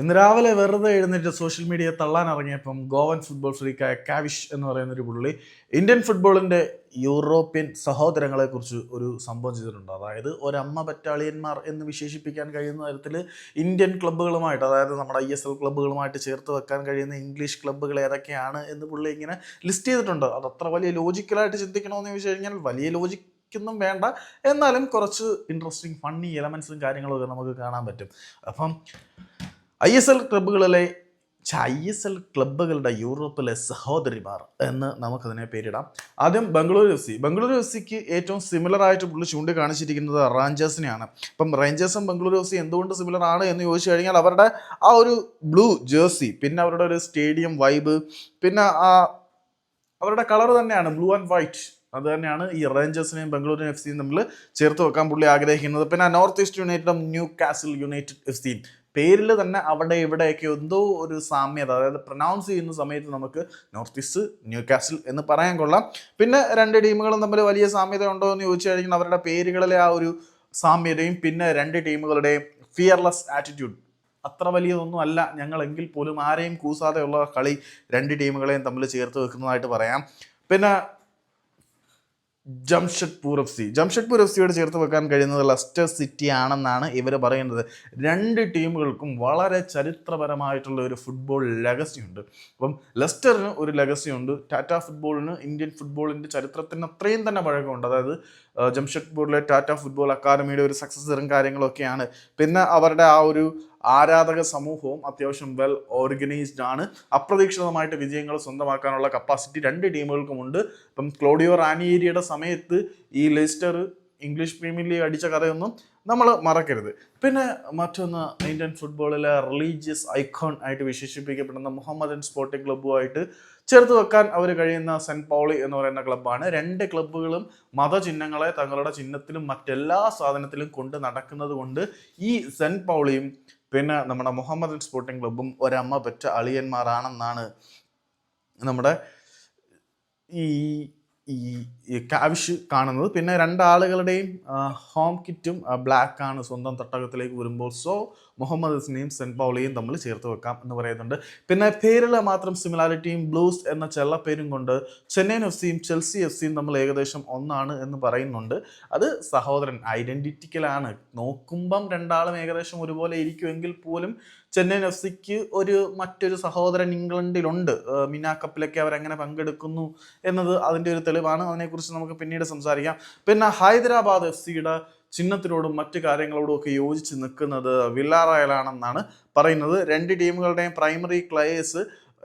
ഇന്ന് രാവിലെ വെറുതെ എഴുന്നേറ്റ് സോഷ്യൽ മീഡിയ തള്ളാൻ ഇറങ്ങിയപ്പം ഗോവൻ ഫുട്ബോൾ ഫ്രീക്കായ കാവിഷ് എന്ന് പറയുന്ന ഒരു പുള്ളി ഇന്ത്യൻ ഫുട്ബോളിന്റെ യൂറോപ്യൻ സഹോദരങ്ങളെക്കുറിച്ച് ഒരു സംഭവം ചെയ്തിട്ടുണ്ട്. അതായത് ഒരമ്മ ബറ്റാളിയന്മാർ എന്ന് വിശേഷിപ്പിക്കാൻ കഴിയുന്ന തരത്തിൽ ഇന്ത്യൻ ക്ലബ്ബുകളുമായിട്ട് അതായത് നമ്മുടെ ഐ എസ് എൽ ക്ലബ്ബുകളുമായിട്ട് ചേർത്ത് വെക്കാൻ കഴിയുന്ന ഇംഗ്ലീഷ് ക്ലബ്ബുകൾ ഏതൊക്കെയാണ് എന്ന് പുള്ളി ഇങ്ങനെ ലിസ്റ്റ് ചെയ്തിട്ടുണ്ട്. അത് അത്ര വലിയ ലോജിക്കലായിട്ട് ചിന്തിക്കണമെന്ന് ചോദിച്ചു കഴിഞ്ഞാൽ വലിയ ലോജിക് ഒന്നും വേണ്ട. എന്നാലും കുറച്ച് ഇൻട്രസ്റ്റിംഗ് ഫണ്ണി എലമെന്റ്സും കാര്യങ്ങളൊക്കെ നമുക്ക് കാണാൻ പറ്റും. അപ്പം ഐ എസ് എൽ ക്ലബ്ബുകളിലെ ഐ എസ് എൽ ക്ലബ്ബുകളുടെ യൂറോപ്പിലെ സഹോദരിമാർ എന്ന് നമുക്കതിനെ പേരിടാം. ആദ്യം Bengaluru F C. Bengaluru F സിക്ക് ഏറ്റവും സിമിലർ ആയിട്ട് പുള്ളി ചൂണ്ടിക്കാണിച്ചിരിക്കുന്നത് റാഞ്ചേഴ്സിനെയാണ്. അപ്പം റേഞ്ചേഴ്സും ബംഗളൂരു എഫ് സി എന്തുകൊണ്ട് സിമിലർ ആണ് എന്ന് ചോദിച്ചു കഴിഞ്ഞാൽ അവരുടെ ആ ഒരു ബ്ലൂ ജേഴ്സി പിന്നെ അവരുടെ ഒരു സ്റ്റേഡിയം വൈബ് പിന്നെ ആ അവരുടെ കളർ തന്നെയാണ് ബ്ലൂ ആൻഡ് വൈറ്റ്. അത് തന്നെയാണ് ഈ റേഞ്ചേഴ്സിനെയും ബംഗളൂരു എഫ് സിയും നമ്മൾ ചേർത്ത് വെക്കാൻ പുള്ളി ആഗ്രഹിക്കുന്നത്. പിന്നെ നോർത്ത് ഈസ്റ്റ് യുണൈറ്റഡും ന്യൂ കാസിൽ യുണൈറ്റഡ് എഫ് സിയും. പേരിൽ തന്നെ അവിടെ ഇവിടെയൊക്കെ എന്തോ ഒരു സാമ്യത അതായത് പ്രൊനൗൺസ് ചെയ്യുന്ന സമയത്ത് നമുക്ക് നോർത്ത് ഈസ്റ്റ് ന്യൂ കാസിൽ എന്ന് പറയാൻ കൊള്ളാം. പിന്നെ രണ്ട് ടീമുകളും തമ്മിൽ വലിയ സാമ്യത ഉണ്ടോ എന്ന് ചോദിച്ചു കഴിഞ്ഞാൽ അവരുടെ പേരുകളിലെ ആ ഒരു സാമ്യതയും പിന്നെ രണ്ട് ടീമുകളുടെയും ഫിയർലെസ് ആറ്റിറ്റ്യൂഡ് അത്ര വലിയതൊന്നും അല്ല. ഞങ്ങളെങ്കിൽ പോലും ആരെയും കൂസാതെയുള്ള കളി രണ്ട് ടീമുകളെയും തമ്മിൽ ചേർത്ത് വെക്കുന്നതായിട്ട് പറയാം. പിന്നെ Jamshedpur F C. Jamshedpur F സിയോട് ചേർത്ത് വെക്കാൻ കഴിയുന്നത് ലസ്റ്റർ സിറ്റി ആണെന്നാണ് ഇവർ പറയുന്നത്. രണ്ട് ടീമുകൾക്കും വളരെ ചരിത്രപരമായിട്ടുള്ള ഒരു ഫുട്ബോൾ ലെഗസി ഉണ്ട് അപ്പം ലെസ്റ്ററിന് ഒരു ലെഗസി ഉണ്ട് ടാറ്റ ഫുട്ബോളിന് ഇന്ത്യൻ ഫുട്ബോളിന്റെ ചരിത്രത്തിന് അത്രയും തന്നെ പഴക്കമുണ്ട്. അതായത് ജംഷഡ്പൂരിലെ ടാറ്റ ഫുട്ബോൾ അക്കാദമിയുടെ ഒരു സക്സസറും കാര്യങ്ങളൊക്കെയാണ്. പിന്നെ അവരുടെ ആ ഒരു ആരാധക സമൂഹവും അത്യാവശ്യം വെൽ ഓർഗനൈസ്ഡ് ആണ്. അപ്രതീക്ഷിതമായിട്ട് വിജയങ്ങൾ സ്വന്തമാക്കാനുള്ള കപ്പാസിറ്റി രണ്ട് ടീമുകൾക്കുമുണ്ട് ഇപ്പം ക്ലോഡിയോ റാനിയേരിയുടെ സമയത്ത് ഈ ലെസ്റ്റർ ഇംഗ്ലീഷ് പ്രീമിയർ ലീഗ് അടിച്ച കഥയൊന്നും നമ്മൾ മറക്കരുത്. പിന്നെ മറ്റൊന്ന് ഇന്ത്യൻ ഫുട്ബോളിലെ റിലീജിയസ് ഐക്കോൺ ആയിട്ട് വിശേഷിപ്പിക്കപ്പെടുന്ന മുഹമ്മദൻ സ്പോർട്ടിംഗ് ക്ലബ്ബുമായിട്ട് ചേർത്ത് വെക്കാൻ അവർ കഴിയുന്ന സെന്റ് പോളി എന്ന് പറയുന്ന ക്ലബ്ബാണ് രണ്ട് ക്ലബ്ബുകളും മതചിഹ്നങ്ങളെ തങ്ങളുടെ ചിഹ്നത്തിലും മറ്റെല്ലാ സാധനത്തിലും കൊണ്ട് നടക്കുന്നത് കൊണ്ട് ഈ സെന്റ് പൗളിയും പിന്നെ നമ്മുടെ മുഹമ്മദൻ സ്പോർട്ടിംഗ് ക്ലബ്ബും ഒരമ്മ പെറ്റ അളിയന്മാരാണെന്നാണ് നമ്മുടെ ഈ ഈ കാവിഷ് കാണുന്നത്. പിന്നെ രണ്ടാളുകളുടെയും ഹോം കിറ്റും ബ്ലാക്ക് ആണ് സ്വന്തം തട്ടകത്തിലേക്ക് വരുമ്പോൾ. സോ മുഹമ്മദ് ഹസ്നെയും സെന്റ് പൗളിയും തമ്മിൽ ചേർത്ത് വെക്കാം എന്ന് പറയുന്നുണ്ട്. പിന്നെ പേരിലെ മാത്രം സിമിലാരിറ്റിയും ബ്ലൂസ് എന്ന ചെല്ലപ്പേരും കൊണ്ട് ചെന്നൈയിൻ എഫ് സിയും ചെൽസി എഫ് സിയും തമ്മിൽ ഏകദേശം ഒന്നാണ് എന്ന് പറയുന്നുണ്ട്. അത് സഹോദരൻ ഐഡന്റിറ്റിക്കലാണ് നോക്കുമ്പം രണ്ടാളും ഏകദേശം ഒരുപോലെ ഇരിക്കുമെങ്കിൽ പോലും ചെന്നൈയിൻ എഫ് സിക്ക് ഒരു മറ്റൊരു സഹോദരൻ ഇംഗ്ലണ്ടിലുണ്ട്. മിനാ കപ്പിലൊക്കെ അവരെങ്ങനെ പങ്കെടുക്കുന്നു എന്നത് അതിന്റെ ഒരു തെളിവാണ്. അതിനെക്കുറിച്ച് നമുക്ക് പിന്നീട് സംസാരിക്കാം. പിന്നെ ഹൈദരാബാദ് എഫ് സിയുടെ ചിഹ്നത്തിനോടും മറ്റു കാര്യങ്ങളോടും ഒക്കെ യോജിച്ച് നിൽക്കുന്നത് വില്ലാറായലാണെന്നാണ് പറയുന്നത്. രണ്ട് ടീമുകളുടെയും പ്രൈമറി ക്ലയേഴ്സ്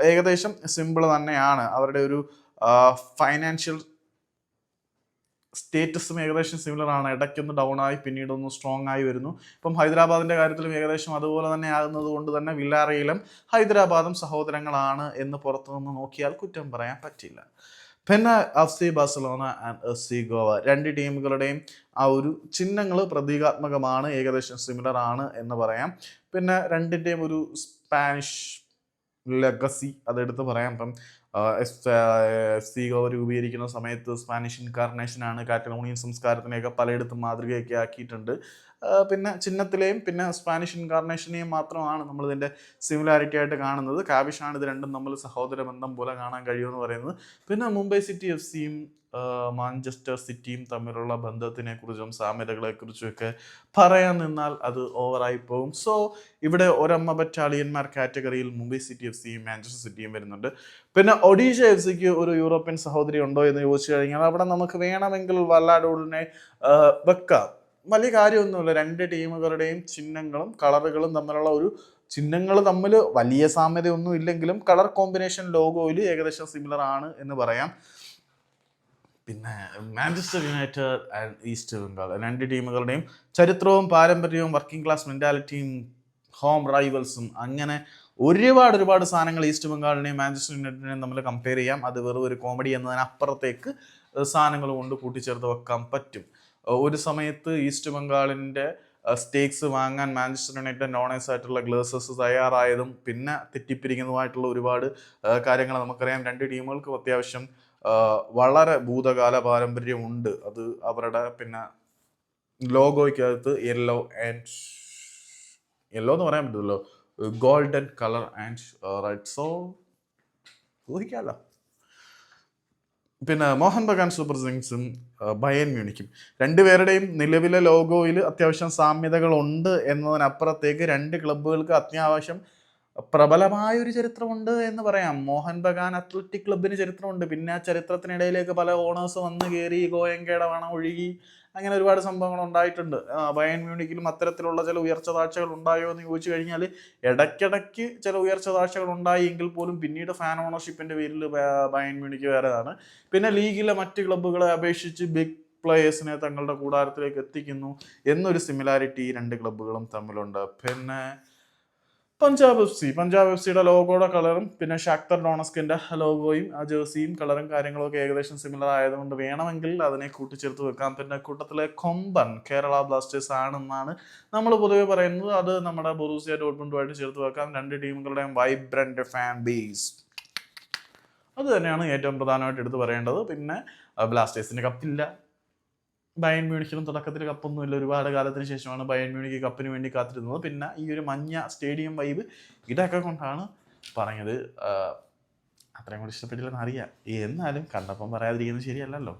ഏകദേശം സിമ്പിൾ തന്നെയാണ്. അവരുടെ ഒരു ഫൈനാൻഷ്യൽ സ്റ്റേറ്റസും ഏകദേശം സിമിലർ ആണ്. ഇടയ്ക്കൊന്ന് ഡൗൺ ആയി പിന്നീട് ഒന്ന് സ്ട്രോങ് ആയി വരുന്നു. ഇപ്പം ഹൈദരാബാദിന്റെ കാര്യത്തിലും ഏകദേശം അതുപോലെ തന്നെ ആകുന്നത് കൊണ്ട് തന്നെ വില്ലാറയിലും ഹൈദരാബാദും സഹോദരങ്ങളാണ് എന്ന് പുറത്തുനിന്ന് നോക്കിയാൽ കുറ്റം പറയാൻ പറ്റില്ല. പിന്നെ F C Barcelona and F C Goa രണ്ട് ടീമുകളുടെയും ആ ഒരു ചിഹ്നങ്ങൾ പ്രതീകാത്മകമാണ് ഏകദേശം സിമിലർ ആണ് എന്ന് പറയാം. പിന്നെ രണ്ടിന്റെയും ഒരു സ്പാനിഷ് ലെഗസി അതെടുത്ത് പറയാം. ഇപ്പം എഫ് രൂപീകരിക്കുന്ന സമയത്ത് സ്പാനിഷ് ഇൻകാർണേഷനാണ് കാറ്റലോണിയൻ സംസ്കാരത്തിനെയൊക്കെ പലയിടത്തും മാതൃകയൊക്കെ ആക്കിയിട്ടുണ്ട്. പിന്നെ ചിഹ്നത്തിലെയും പിന്നെ സ്പാനിഷ് ഇൻകാർണേഷനെയും മാത്രമാണ് നമ്മൾ ഇതിന്റെ സിമിലാരിറ്റി ആയിട്ട് കാണുന്നത്. കാബിഷാണ് ഇത് രണ്ടും നമ്മൾ സഹോദര ബന്ധം പോലെ കാണാൻ കഴിയുമെന്ന് പറയുന്നത്. പിന്നെ മുംബൈ സിറ്റി എഫ് സിയും മാഞ്ചസ്റ്റർ സിറ്റിയും തമ്മിലുള്ള ബന്ധത്തിനെ കുറിച്ചും സാമ്യതകളെ കുറിച്ചും ഒക്കെ പറയാൻ നിന്നാൽ അത് ഓവറായി പോകും. സോ ഇവിടെ ഒരമ്മ ബറ്റാലിയന്മാർ കാറ്റഗറിയിൽ മുംബൈ സിറ്റി എഫ് സിയും മാഞ്ചസ്റ്റർ സിറ്റിയും വരുന്നുണ്ട്. പിന്നെ ഒഡീഷ എഫ് സിക്ക് ഒരു യൂറോപ്യൻ സഹോദരി ഉണ്ടോ എന്ന് ചോദിച്ചു കഴിഞ്ഞാൽ അവിടെ നമുക്ക് വേണമെങ്കിൽ വല്ലാഡോളിനെ വെക്കാം. വലിയ കാര്യമൊന്നുമില്ല. രണ്ട് ടീമുകളുടെയും ചിഹ്നങ്ങളും കളറുകളും തമ്മിലുള്ള ഒരു ചിഹ്നങ്ങൾ തമ്മിൽ വലിയ സാമ്യതയൊന്നും ഇല്ലെങ്കിലും കളർ കോമ്പിനേഷൻ ലോഗോയിൽ ഏകദേശം സിമിലർ ആണ് എന്ന് പറയാം. പിന്നെ Manchester United and East Bengal രണ്ട് ടീമുകളുടെയും ചരിത്രവും പാരമ്പര്യവും വർക്കിംഗ് ക്ലാസ് മെന്റാലിറ്റിയും ഹോം റൈവൽസും അങ്ങനെ ഒരുപാട് ഒരുപാട് സാധനങ്ങൾ ഈസ്റ്റ് ബംഗാളിനെയും മാഞ്ചസ്റ്റർ യുണൈറ്റഡിനെയും നമ്മൾ കമ്പയർ ചെയ്യാം. അത് വെറും ഒരു കോമഡി എന്നതിനപ്പുറത്തേക്ക് സാധനങ്ങൾ കൊണ്ട് കൂട്ടിച്ചേർത്ത് വെക്കാൻ പറ്റും. ഒരു സമയത്ത് ഈസ്റ്റ് ബംഗാളിന്റെ സ്റ്റേക്സ് വാങ്ങാൻ മാഞ്ചസ്റ്റർ യുണൈറ്റഡ് നോണേഴ്സ് ആയിട്ടുള്ള ഗ്ലേസേഴ്സ് തയ്യാറായതും പിന്നെ തെറ്റിപ്പിരിക്കുന്നതുമായിട്ടുള്ള ഒരുപാട് കാര്യങ്ങൾ നമുക്കറിയാം. രണ്ട് ടീമുകൾക്കും അത്യാവശ്യം വളരെ ഭൂതകാല പാരമ്പര്യമുണ്ട്. അത് അവരുടെ പിന്നെ ലോഗോയ്ക്കകത്ത് യെല്ലോ ആൻഡ് യെല്ലോ എന്ന് പറയാൻ പറ്റുമല്ലോ golden colour and red so ഊഹിക്കാമല്ലോ പിന്നെ മോഹൻ ബഗാൻ സൂപ്പർ കിങ്സും ബയൻ മ്യൂണിക്കും. രണ്ടുപേരുടെയും നിലവിലെ ലോഗോയിൽ അത്യാവശ്യം സാമ്യതകളുണ്ട് എന്നതിനപ്പുറത്തേക്ക് രണ്ട് ക്ലബ്ബുകൾക്ക് അത്യാവശ്യം പ്രബലമായ ഒരു ചരിത്രമുണ്ട് എന്ന് പറയാം. മോഹൻ ബഗാൻ അത്ലറ്റിക് ക്ലബിന് ചരിത്രമുണ്ട്. പിന്നെ ആ ചരിത്രത്തിനിടയിലേക്ക് പല ഓണേഴ്സ് വന്ന് കയറി ഗോയങ്കയുടെ വണം ഒഴുകി അങ്ങനെ ഒരുപാട് സംഭവങ്ങൾ ഉണ്ടായിട്ടുണ്ട്. ബയൺ മ്യൂണിക്കിലും അത്തരത്തിലുള്ള ചില ഉയർച്ച താഴ്ചകൾ ഉണ്ടായോ എന്ന് ചോദിച്ചു കഴിഞ്ഞാൽ ഇടയ്ക്കിടയ്ക്ക് ചില ഉയർച്ച താഴ്ചകൾ ഉണ്ടായി എങ്കിൽ പോലും പിന്നീട് ഫാൻ ഓണർഷിപ്പിന്റെ പേരിൽ ബയൺ മ്യൂണിക്ക് വേറെതാണ്. പിന്നെ ലീഗിലെ മറ്റ് ക്ലബ്ബുകളെ അപേക്ഷിച്ച് ബിഗ് പ്ലേയേഴ്സിനെ തങ്ങളുടെ കൂടാരത്തിലേക്ക് എത്തിക്കുന്നു. എന്നൊരു സിമിലാരിറ്റി ഈ രണ്ട് ക്ലബ്ബുകളും തമ്മിലുണ്ട്. പിന്നെ Punjab F C. Punjab F സിയുടെ ലോഗോയുടെ കളറും പിന്നെ ഷാക്തർ ഡോണസ്കിന്റെ ലോഗോയും ആ ജേഴ്സിയും കളറും കാര്യങ്ങളും ഒക്കെ ഏകദേശം സിമിലർ ആയതുകൊണ്ട് വേണമെങ്കിൽ അതിനെ കൂട്ടിച്ചേർത്ത് വെക്കാം. പിന്നെ കൂട്ടത്തിലെ കൊമ്പൻ കേരള ബ്ലാസ്റ്റേഴ്സ് ആണെന്നാണ് നമ്മൾ പൊതുവെ പറയുന്നത്. അത് നമ്മുടെ ബൊറൂസിയ ഡോട്ട്മുണ്ടുമായിട്ട് ചേർത്ത് വെക്കാം. രണ്ട് ടീമുകളുടെയും വൈബ്രന്റ് ഫാൻ ബേസ് അത് തന്നെയാണ് ഏറ്റവും പ്രധാനമായിട്ട് എടുത്തു പറയേണ്ടത്. പിന്നെ ബ്ലാസ്റ്റേഴ്സിന് കപ്പില്ല ബയൺ മ്യൂണിക്കിലും തുടക്കത്തിൽ കപ്പൊന്നുമില്ല ഒരുപാട് കാലത്തിന് ശേഷമാണ് ബയൻ മ്യൂണിക്ക് കപ്പിന് വേണ്ടി കാത്തിരുന്നത്. പിന്നെ ഈ ഒരു മഞ്ഞ സ്റ്റേഡിയം വൈബ് ഇതൊക്കെ കൊണ്ടാണ് പറഞ്ഞത്. അത്രയും കൂടി ഇഷ്ടപ്പെട്ടില്ലെന്ന് അറിയാം. എന്നാലും കണ്ടപ്പം പറയാതിരിക്കുന്നത് ശരിയല്ലല്ലോ.